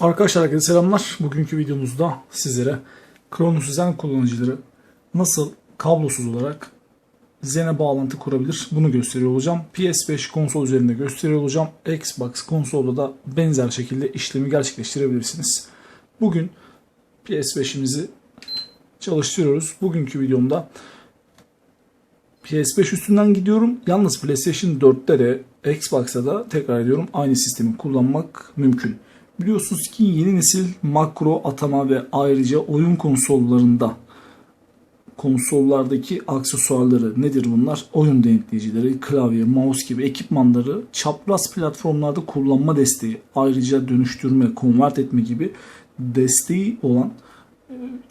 Arkadaşlar herkese selamlar. Bugünkü videomuzda sizlere Kronos Zen kullanıcıları nasıl kablosuz olarak Zen'e bağlantı kurabilir bunu gösteriyor olacağım. PS5 konsol üzerinde gösteriyor olacağım. Xbox konsolda da benzer şekilde işlemi gerçekleştirebilirsiniz. Bugün PS5'imizi çalıştırıyoruz. Bugünkü videomda PS5 üstünden gidiyorum. Yalnız PlayStation 4'te de Xbox'ta da tekrar ediyorum aynı sistemi kullanmak mümkün. Biliyorsunuz ki yeni nesil makro atama ve ayrıca oyun konsollarında konsollardaki aksesuarları nedir bunlar? Oyun denetleyicileri, klavye, mouse gibi ekipmanları çapraz platformlarda kullanma desteği, ayrıca dönüştürme, konvert etme gibi desteği olan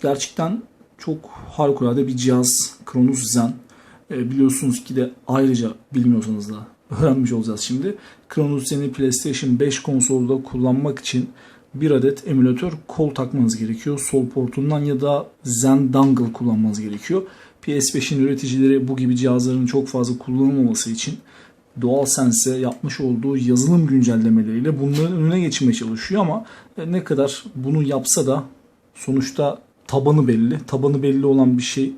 gerçekten çok harikulade bir cihaz Kronos Zen. E, biliyorsunuz ki de ayrıca bilmiyorsanız da öğrenmiş olacağız şimdi. Kronos Zen'i PlayStation 5 konsolda kullanmak için bir adet emülatör kol takmanız gerekiyor. Sol portundan ya da Zen dongle kullanmanız gerekiyor. PS5'in üreticileri bu gibi cihazların çok fazla kullanılmaması için DualSense yapmış olduğu yazılım güncellemeleriyle bunların önüne geçmeye çalışıyor ama e, ne kadar bunu yapsa da sonuçta tabanı belli. Tabanı belli olan bir şey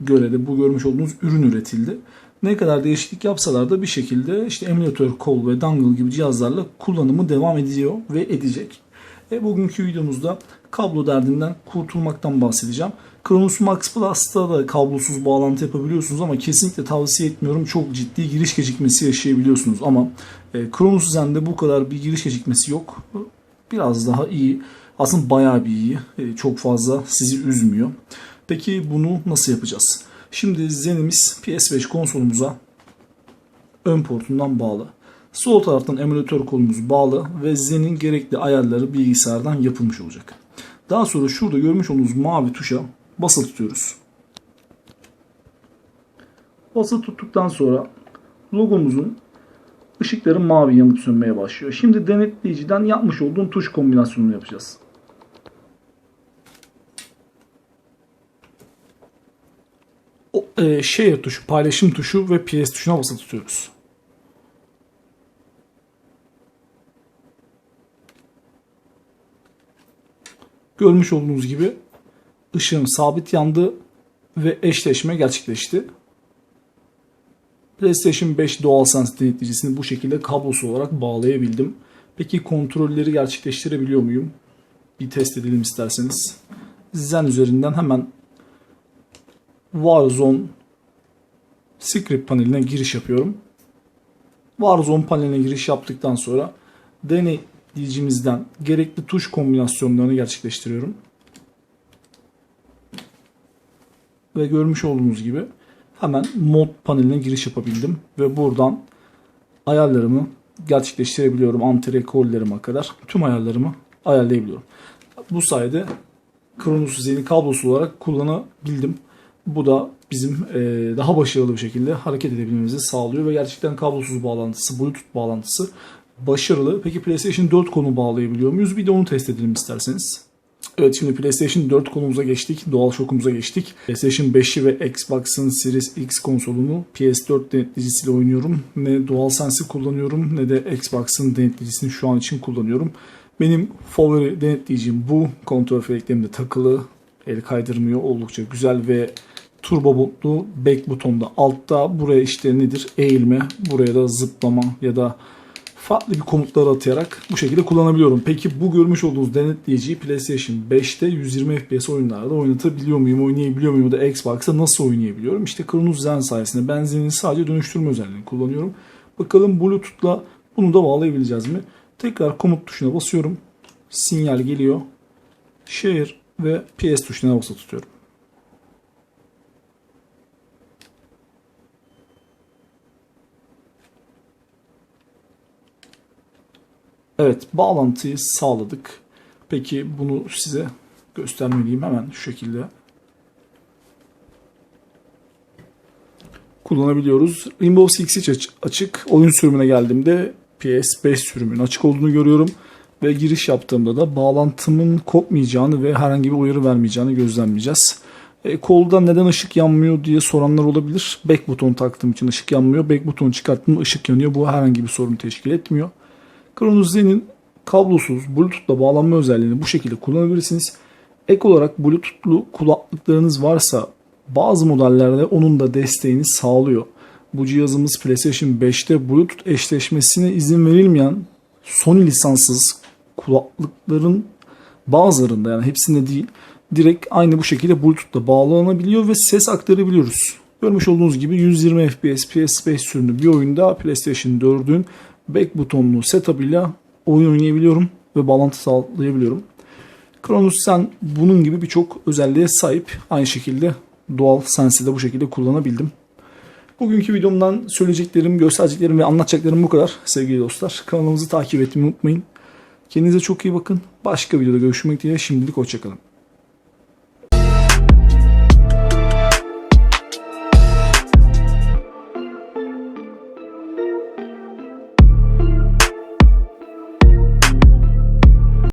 göre de bu görmüş olduğunuz ürün üretildi. Ne kadar değişiklik yapsalar da bir şekilde işte emülatör, kol ve dongle gibi cihazlarla kullanımı devam ediyor ve edecek. E, bugünkü videomuzda kablo derdinden kurtulmaktan bahsedeceğim. Kronos Max Plus'ta da kablosuz bağlantı yapabiliyorsunuz ama kesinlikle tavsiye etmiyorum. Çok ciddi giriş gecikmesi yaşayabiliyorsunuz ama e, Kronos Zen'de bu kadar bir giriş gecikmesi yok. Biraz daha iyi. Aslında bayağı bir iyi. E, çok fazla sizi üzmüyor. Peki bunu nasıl yapacağız? Şimdi Zen'imiz PS5 konsolumuza ön portundan bağlı. Sol taraftan emülatör kolumuz bağlı ve Zen'in gerekli ayarları bilgisayardan yapılmış olacak. Daha sonra şurada görmüş olduğunuz mavi tuşa basılı tutuyoruz. Basılı tuttuktan sonra logomuzun ışıkları mavi yanıp sönmeye başlıyor. Şimdi denetleyiciden yapmış olduğum tuş kombinasyonunu yapacağız. E, share tuşu, paylaşım tuşu ve PS tuşuna basılı tutuyoruz. Görmüş olduğunuz gibi ışığım sabit yandı ve eşleşme gerçekleşti. PlayStation 5 DualSense denetleyicisini bu şekilde kablosu olarak bağlayabildim. Peki kontrolleri gerçekleştirebiliyor muyum? Bir test edelim isterseniz. Zen üzerinden hemen Warzone script paneline giriş yapıyorum. Warzone paneline giriş yaptıktan sonra denetleyicimizden gerekli tuş kombinasyonlarını gerçekleştiriyorum. Ve görmüş olduğunuz gibi hemen mod paneline giriş yapabildim. Ve buradan ayarlarımı gerçekleştirebiliyorum. Anti-recall'lerime kadar tüm ayarlarımı ayarlayabiliyorum. Bu sayede Kronos Zen'i kablosu olarak kullanabildim. Bu da bizim e, daha başarılı bir şekilde hareket edebilmemizi sağlıyor ve gerçekten kablosuz bağlantısı, Bluetooth bağlantısı başarılı. Peki PlayStation 4 konu bağlayabiliyor muyuz? Bir de onu test edelim isterseniz. Evet şimdi PlayStation 4 konumuza geçtik. DualShock'umuza geçtik. PlayStation 5'i ve Xbox'ın Series X konsolunu PS4 denetleyicisiyle oynuyorum. Ne DualSense'i kullanıyorum ne de Xbox'ın denetleyicisini şu an için kullanıyorum. Benim favori denetleyicim bu. Kontrol feleklerim de takılı. El kaydırmıyor. Oldukça güzel ve turbo butlu back butonda altta buraya işte nedir eğilme buraya da zıplama ya da farklı bir komutları atayarak bu şekilde kullanabiliyorum. Peki bu görmüş olduğunuz denetleyiciyi PlayStation 5'te 120 FPS oyunlarda oynatabiliyor muyum, oynayabiliyor muyum da Xbox'ta nasıl oynayabiliyorum? İşte Kronos Zen sayesinde ben Zen'in sadece dönüştürme özelliğini kullanıyorum. Bakalım Bluetooth'la bunu da bağlayabileceğiz mi? Tekrar komut tuşuna basıyorum. Sinyal geliyor. Share ve PS tuşuna basılı tutuyorum. Evet bağlantıyı sağladık. Peki bunu size göstermeliyim hemen şu şekilde. Kullanabiliyoruz. Rainbow Six Siege açık. Oyun sürümüne geldiğimde PS5 sürümünün açık olduğunu görüyorum. Ve giriş yaptığımda da bağlantımın kopmayacağını ve herhangi bir uyarı vermeyeceğini gözlemleyeceğiz. E, kolda neden ışık yanmıyor diye soranlar olabilir. Back butonu taktığım için ışık yanmıyor. Back butonu çıkarttığımda ışık yanıyor. Bu herhangi bir sorun teşkil etmiyor. Kronos Zen'in kablosuz Bluetooth'la bağlanma özelliğini bu şekilde kullanabilirsiniz. Ek olarak Bluetooth'lu kulaklıklarınız varsa bazı modellerde onun da desteğini sağlıyor. Bu cihazımız PlayStation 5'te Bluetooth eşleşmesine izin verilmeyen Sony lisanssız kulaklıkların bazılarında yani hepsinde değil direkt aynı bu şekilde Bluetooth'la bağlanabiliyor ve ses aktarabiliyoruz. Görmüş olduğunuz gibi 120 FPS PS5 sürümlü bir oyunda PlayStation 4'ün back butonlu setup'ıyla oyun oynayabiliyorum ve bağlantı sağlayabiliyorum. Kronos sen bunun gibi birçok özelliğe sahip. Aynı şekilde doğal sensi de bu şekilde kullanabildim. Bugünkü videomdan söyleyeceklerim, göstereceklerim ve anlatacaklarım bu kadar sevgili dostlar. Kanalımızı takip etmeyi unutmayın. Kendinize çok iyi bakın. Başka videoda görüşmek dileğiyle şimdilik hoşçakalın.